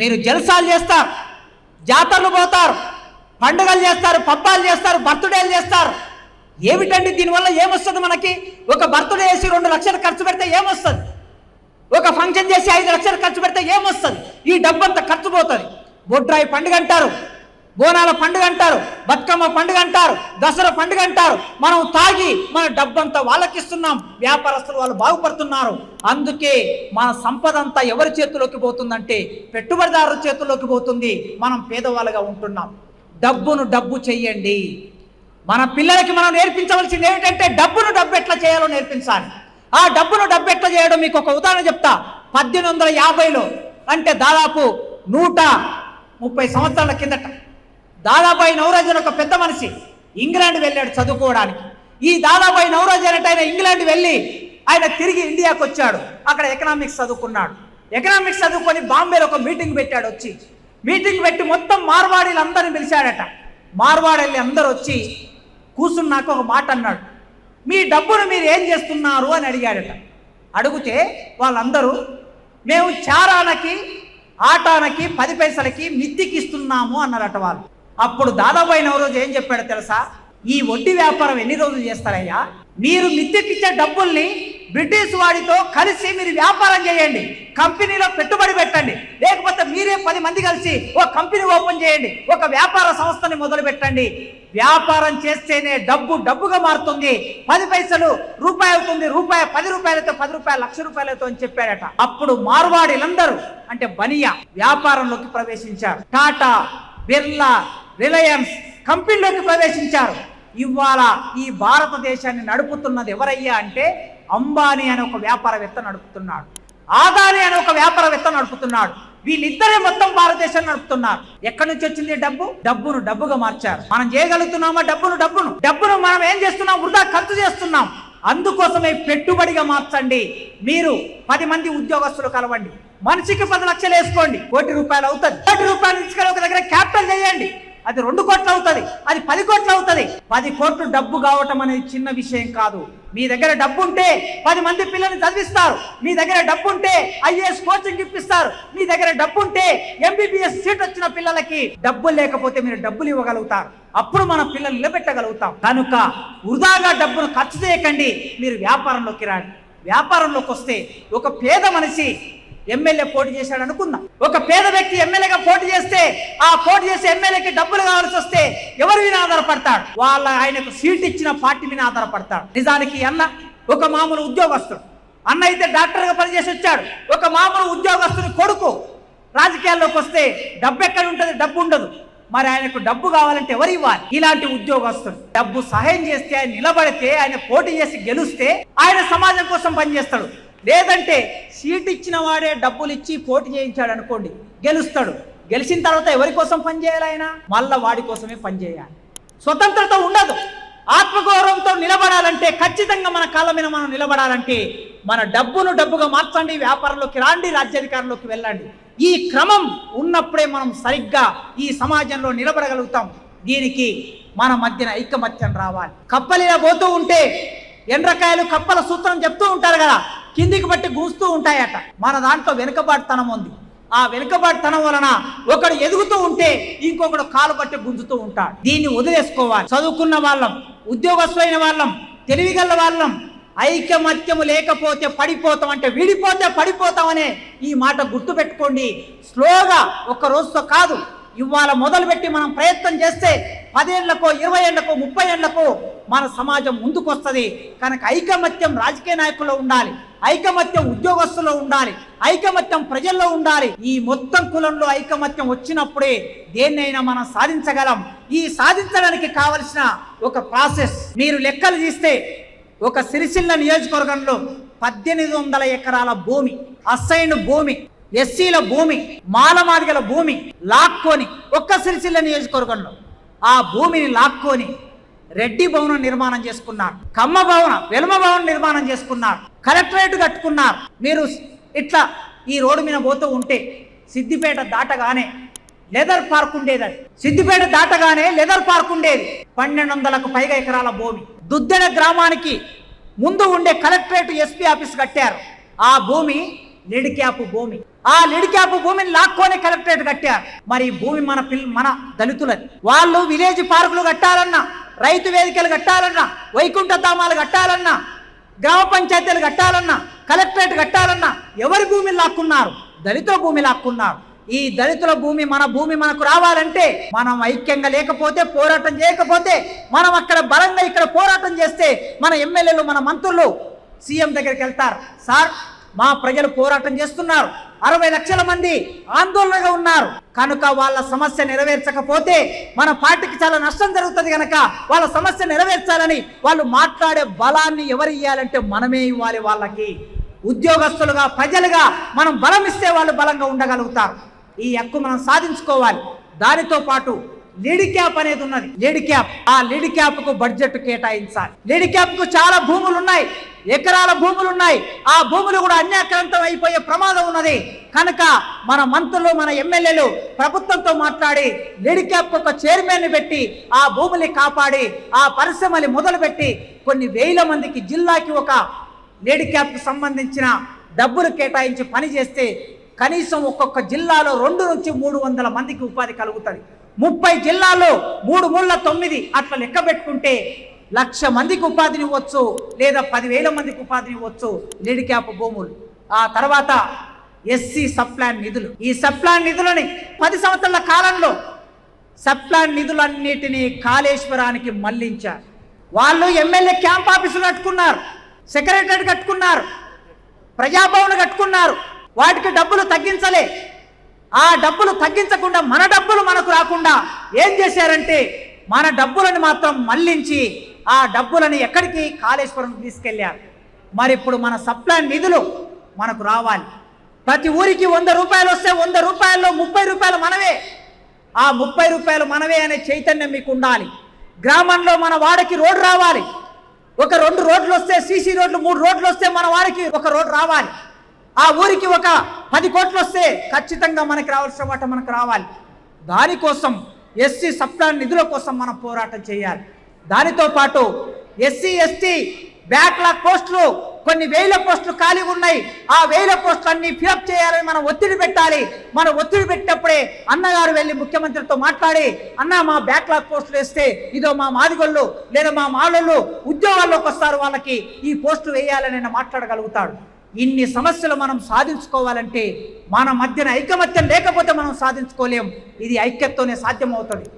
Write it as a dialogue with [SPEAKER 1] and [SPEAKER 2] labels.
[SPEAKER 1] మీరు జల్సాలు చేస్తారు జాతరలు పోతారు పండుగలు చేస్తారు పబ్బాలు చేస్తారు బర్త్డేలు చేస్తారు. ఏమిటండి దీనివల్ల ఏమొస్తుంది మనకి? ఒక బర్త్డే చేసి రెండు లక్షలు ఖర్చు పెడితే ఏమొస్తుంది? ఒక ఫంక్షన్ చేసి ఐదు లక్షలు ఖర్చు పెడితే ఏమొస్తుంది? ఈ డబ్బంతా ఖర్చు పోతుంది. బొడ్రాయి పండుగ అంటారు. బోనాల పండుగ అంటారు బతుకమ్మ పండుగ అంటారు దసరా పండుగ అంటారు. మనం తాగి మన డబ్బంతా వాళ్ళకిస్తున్నాం. వ్యాపారస్తులు వాళ్ళు బాగుపడుతున్నారు. అందుకే మన సంపద అంతా ఎవరి చేతిలోకి పోతుందంటే పెట్టుబడిదారుల చేతుల్లోకి పోతుంది. మనం పేదవాళ్ళగా ఉంటున్నాం. డబ్బును డబ్బు చెయ్యండి. మన పిల్లలకి మనం నేర్పించవలసింది ఏమిటంటే డబ్బును డబ్బు ఎట్లా చేయాలో నేర్పించాలి. ఆ డబ్బును డబ్బు ఎట్లా చేయడం? మీకు ఒక ఉదాహరణ చెప్తా. పద్దెనిమిది వందల యాభైలో అంటే దాదాపు నూట ముప్పై సంవత్సరాల కిందట దాదాబాయి నవరాజు ఒక పెద్ద మనిషి. ఇంగ్లాండ్ వెళ్ళాడు చదువుకోవడానికి. ఈ దాదాబాయి నవరాజు అంటే ఆయన ఇంగ్లాండ్ వెళ్ళి ఆయన తిరిగి ఇండియాకి వచ్చాడు. అక్కడ ఎకనామిక్స్ చదువుకున్నాడు. ఎకనామిక్స్ చదువుకొని బాంబేలో ఒక మీటింగ్ పెట్టాడు వచ్చి. మీటింగ్ పెట్టి మొత్తం మార్వాడీలు అందరిని పిలిచాడట. మార్వాడీలు అందరూ వచ్చి కూర్చున్నాక ఒక మాట అన్నాడు. మీ డబ్బును మీరు ఏం చేస్తున్నారు? అని అడిగాడట. అడిగితే వాళ్ళందరూ మేము చారానకి ఆటానకి పది పైసలకి మిత్తికి ఇస్తున్నాము అన్నారట వాళ్ళు. అప్పుడు దాదాబాయి నవరోజు ఏం చెప్పాడో తెలుసా? ఈ వడ్డీ వ్యాపారం ఎన్ని రోజులు చేస్తారయ్యా? మీరు మిత్తికిచ్చే డబ్బుల్ని బ్రిటిష్ వాడితో కలిసి మీరు వ్యాపారం చేయండి. కంపెనీలో పెట్టుబడి పెట్టండి. లేకపోతే మీరే పది మంది కలిసి ఒక కంపెనీ ఓపెన్ చేయండి. ఒక వ్యాపార సంస్థని మొదలు పెట్టండి. వ్యాపారం చేస్తేనే డబ్బు డబ్బుగా మారుతుంది. పది పైసలు రూపాయి అవుతుంది. రూపాయి పది రూపాయలతో పది రూపాయలు లక్ష రూపాయలతో అని చెప్పాడట. అప్పుడు మార్వాడీలందరూ అంటే బనియా వ్యాపారంలోకి ప్రవేశించారు. టాటా బిర్లా రిలయన్స్ కంపెనీలోకి ప్రవేశించారు. ఇవాళ ఈ భారతదేశాన్ని నడుపుతున్నది ఎవరయ్యా అంటే అంబానీ అనే ఒక వ్యాపారవేత్త నడుపుతున్నాడు. ఆదాని అనే ఒక వ్యాపారవేత్త నడుపుతున్నాడు. వీళ్ళిద్దరే మొత్తం భారతదేశాన్ని నడుపుతున్నారు. ఎక్కడి నుంచి వచ్చింది డబ్బు? డబ్బును డబ్బుగా మార్చారు. మనం చేయగలుగుతున్నామా డబ్బును? డబ్బును. డబ్బును మనం ఏం చేస్తున్నాం? వృధా ఖర్చు చేస్తున్నాం. అందుకోసమే పెట్టుబడిగా మార్చండి. మీరు పది మంది ఉద్యోగస్తులు కలవండి. మనిషికి పది లక్షలు వేసుకోండి. కోటి రూపాయలు అవుతుంది. కోటి రూపాయలు ఒక దగ్గర క్యాపిటల్ చేయండి. అది రెండు కోట్లు అవుతుంది. అది పది కోట్లు అవుతుంది. పది కోట్లు డబ్బు కావటం అనేది చిన్న విషయం కాదు. మీ దగ్గర డబ్బు ఉంటే పది మంది పిల్లల్ని చదివిస్తారు. మీ దగ్గర డబ్బు ఉంటే ఐఏఎస్ కోచింగ్ ఇప్పిస్తారు. మీ దగ్గర డబ్బు ఉంటే ఎంబీబీఎస్ సీట్ వచ్చిన పిల్లలకి డబ్బు లేకపోతే మీరు డబ్బులు ఇవ్వగలుగుతారు. అప్పుడు మన పిల్లలు నిలబెట్టగలుగుతాం. కనుక వృధాగా డబ్బును ఖర్చు చేయకండి. మీరు వ్యాపారంలోకి రాండి. వ్యాపారంలోకి వస్తే ఒక పేద మనిషి ఎమ్మెల్యే పోటీ చేశాడు అనుకుందాం. ఒక పేద వ్యక్తి ఎమ్మెల్యేగా పోటీ చేస్తే ఆ పోటీ చేసే ఎమ్మెల్యేకి డబ్బులు కావాల్సి వస్తే ఎవరి మీద ఆధారపడతాడు? వాళ్ళ ఆయనకు సీట్ ఇచ్చిన పార్టీ మీద ఆధారపడతాడు. నిజానికి అన్న ఒక మామూలు ఉద్యోగస్తుడు. అన్న అయితే డాక్టర్గా పనిచేసి వచ్చాడు. ఒక మామూలు ఉద్యోగస్తుని కొడుకు. రాజకీయాల్లోకి వస్తే డబ్బు ఎక్కడ ఉంటుంది? డబ్బు ఉండదు. మరి ఆయనకు డబ్బు కావాలంటే ఎవరు ఇవ్వాలి? ఇలాంటి ఉద్యోగస్తులు డబ్బు సహాయం చేస్తే ఆయన నిలబడితే ఆయన పోటీ చేసి గెలుస్తే ఆయన సమాజం కోసం పనిచేస్తాడు. లేదంటే సీట్ ఇచ్చిన వాడే డబ్బులు ఇచ్చి పోటీ చేయించాడు అనుకోండి గెలుస్తాడు. గెలిచిన తర్వాత ఎవరి కోసం పనిచేయాలి ఆయన? మళ్ళా వాడి కోసమే పనిచేయాలి స్వతంత్రత ఉండదు. ఆత్మగౌరవంతో నిలబడాలంటే ఖచ్చితంగా మన కాళ్ళ మీద మనం నిలబడాలంటే మన డబ్బును డబ్బుగా మార్చండి వ్యాపారంలోకి రాండి రాజ్యాధికారంలోకి వెళ్ళండి. ఈ క్రమం ఉన్నప్పుడే మనం సరిగ్గా ఈ సమాజంలో నిలబడగలుగుతాం. దీనికి మన మధ్యన ఐకమత్యం రావాలి. కప్పలిలా పోతూ ఉంటే ఎండ్రకాయలు కప్పల సూత్రం చెప్తూ ఉంటారు కదా కిందికి బట్టి గూస్తూ ఉంటాయట. మన దాంట్లో వెనుకబాటుతనం ఉంది. ఆ వెనుకబడితనం వలన ఒకడు ఎదుగుతూ ఉంటే ఇంకొకడు కాలు పట్టి గుంజుతూ ఉంటాడు. దీన్ని వదిలేసుకోవాలి. చదువుకున్న వాళ్ళం ఉద్యోగస్తులైన వాళ్ళం తెలివిగల వాళ్ళం ఐకమత్యము లేకపోతే పడిపోతాం అంటే విడిపోతే పడిపోతామనే ఈ మాట గుర్తుపెట్టుకోండి. స్లోగా ఒక్క రోజుతో కాదు ఇవాళ మొదలుపెట్టి మనం ప్రయత్నం చేస్తే పదేళ్ళకో ఇరవై ఏళ్ళకో ముప్పై ఏళ్ళకు మన సమాజం ముందుకొస్తుంది. కనుక ఐకమత్యం రాజకీయ నాయకుల్లో ఉండాలి. ఐకమత్యం ఉద్యోగస్తుల్లో ఉండాలి. ఐకమత్యం ప్రజల్లో ఉండాలి. ఈ మొత్తం కులంలో ఐకమత్యం వచ్చినప్పుడే దేన్నైనా మనం సాధించగలం. ఈ సాధించడానికి కావలసిన ఒక ప్రాసెస్ మీరు లెక్కలు తీస్తే ఒక సిరిసిల్ల నియోజకవర్గంలో పద్దెనిమిది వందల ఎకరాల భూమి అసైన్ భూమి ఎస్సీల భూమి మాలమాదిగల భూమి లాక్కొని ఒక్క సిరిసిల్ల నియోజకవర్గంలో ఆ భూమిని లాక్కొని రెడ్డి భవనం నిర్మాణం చేసుకున్నారు కమ్మ భవన వెలమ భవనం నిర్మాణం చేసుకున్నారు కలెక్టరేట్ కట్టుకున్నారు. మీరు ఇట్లా ఈ రోడ్డు మీద పోతూ ఉంటే సిద్దిపేట దాటగానే లెదర్ పార్క్ ఉండేది అది సిద్దిపేట దాటగానే లెదర్ పార్క్ ఉండేది. పన్నెండు వందలకు పైగా ఎకరాల భూమి. దుద్దెడ గ్రామానికి ముందు ఉండే కలెక్టరేట్ ఎస్పీ ఆఫీస్ కట్టారు. ఆ భూమి లిడ్ భూమి. ఆ లిడిక్యాప్ భూమిని లాక్కొని కలెక్టరేట్ కట్టారు మరి భూమి మన పిల్ మన దళితులది వాళ్ళు విలేజ్ పార్కులు కట్టాలన్నా రైతు వేదికలు కట్టాలన్నా వైకుంఠ ధామాలు కట్టాలన్నా గ్రామ పంచాయతీలు కట్టాలన్నా కలెక్టరేట్ కట్టాలన్నా ఎవరి భూమిని లాక్కున్నారు? దళితుల భూమి లాక్కున్నారు. ఈ దళితుల భూమి మన భూమి మనకు రావాలంటే మనం ఐక్యంగా లేకపోతే పోరాటం చేయకపోతే మనం అక్కడ బలంగా ఇక్కడ పోరాటం చేస్తే మన ఎమ్మెల్యేలు మన మంత్రులు సీఎం దగ్గరికి వెళ్తారు. సార్ మా ప్రజలు పోరాటం చేస్తున్నారు. అరవై లక్షల మంది ఆందోళనగా ఉన్నారు. కనుక వాళ్ళ సమస్య నెరవేర్చకపోతే మన పార్టీకి చాలా నష్టం జరుగుతుంది కనుక వాళ్ళ సమస్య నెరవేర్చాలని వాళ్ళు మాట్లాడే బలాన్ని ఎవరు ఇవ్వాలంటే మనమే ఇవ్వాలి వాళ్ళకి. ఉద్యోగస్తులుగా ప్రజలుగా మనం బలం ఇస్తే వాళ్ళు బలంగా ఉండగలుగుతారు. ఈ హక్కు మనం సాధించుకోవాలి. దానితో పాటు లీడ్ క్యాప్ అనేది ఉన్నది. లీడ్ క్యాప్ ఆ లీడ్ క్యాప్కు బడ్జెట్ కేటాయించాలి. లీడ్ క్యాప్కు చాలా భూములు ఉన్నాయి. ఎకరాల భూములు ఉన్నాయి. ఆ భూములు కూడా అన్యాక్రాంతం అయిపోయే ప్రమాదం ఉన్నది. కనుక మన మంత్రులు మన ఎమ్మెల్యేలు ప్రభుత్వంతో మాట్లాడి లీడ్ క్యాప్ ఒక చైర్మన్ పెట్టి ఆ భూముల్ని కాపాడి ఆ పరిశ్రమని మొదలుపెట్టి కొన్ని వేల మందికి జిల్లాకి ఒక లేడీ క్యాప్కు సంబంధించిన డబ్బులు కేటాయించి పని చేస్తే కనీసం ఒక్కొక్క జిల్లాలో రెండు నుంచి మూడు వందల మందికి ఉపాధి కలుగుతుంది. ముప్పై జిల్లాల్లో మూడు మూళ్ళ తొమ్మిది అట్లా లెక్క పెట్టుకుంటే లక్ష మందికి ఉపాధిని ఇవ్వచ్చు లేదా పదివేల మందికి ఉపాధిని ఇవ్వచ్చు లేడీ క్యాప్ భూములు. ఆ తర్వాత ఎస్సీ సప్లాన్ నిధులు. ఈ సప్లాన్ నిధులని పది సంవత్సరాల కాలంలో సప్లాన్ నిధులన్నిటినీ కాళేశ్వరానికి మళ్ళించారు. వాళ్ళు ఎమ్మెల్యే క్యాంప్ ఆఫీసులు కట్టుకున్నారు సెక్రటరీ కట్టుకున్నారు ప్రజాభవన్ కట్టుకున్నారు. వాటికి డబ్బులు తగ్గించలే. ఆ డబ్బులు తగ్గించకుండా మన డబ్బులు మనకు రాకుండా ఏం చేశారంటే మన డబ్బులను మాత్రం మళ్ళించి ఆ డబ్బులని ఎక్కడికి? కాళేశ్వరం తీసుకెళ్ళారు. మరి ఇప్పుడు మన సప్లై నిధులు మనకు రావాలి. ప్రతి ఊరికి వంద రూపాయలు వస్తే వంద రూపాయల్లో ముప్పై రూపాయలు మనవే ఆ ముప్పై రూపాయలు మనవే అనే చైతన్యం మీకు ఉండాలి. గ్రామంలో మన వాడకి రోడ్డు రావాలి. ఒక రెండు రోడ్లు వస్తే సీసీ రోడ్లు మూడు రోడ్లు వస్తే మన వాడికి ఒక రోడ్డు రావాలి. ఆ ఊరికి ఒక పది కోట్లు వస్తే ఖచ్చితంగా మనకి రావాల్సిన వాట మనకు రావాలి. దానికోసం ఎస్సీ సప్లాన్ నిధుల కోసం మనం పోరాటం చేయాలి. దానితో పాటు ఎస్సీ ఎస్టీ బ్యాక్లాగ్ పోస్టులు కొన్ని వేల పోస్టులు ఖాళీ ఉన్నాయి. ఆ వేల పోస్టులు అన్ని ఫిలప్ చేయాలని మనం ఒత్తిడి పెట్టాలి. మనం ఒత్తిడి పెట్టినప్పుడే అన్నగారు వెళ్ళి ముఖ్యమంత్రితో మాట్లాడి అన్న మా బ్యాక్లాగ్ పోస్టులు వేస్తే ఇదో మా మాదిగోళ్ళు లేదా మా మాలోళ్ళు ఉద్యోగాల్లోకి వస్తారు వాళ్ళకి ఈ పోస్టులు వేయాలని మాట్లాడగలుగుతాడు. ఇన్ని సమస్యలు మనం సాధించుకోవాలంటే మన మధ్యన ఐకమత్యం లేకపోతే మనం సాధించుకోలేం. ఇది ఐక్యతతోనే సాధ్యమవుతుంది.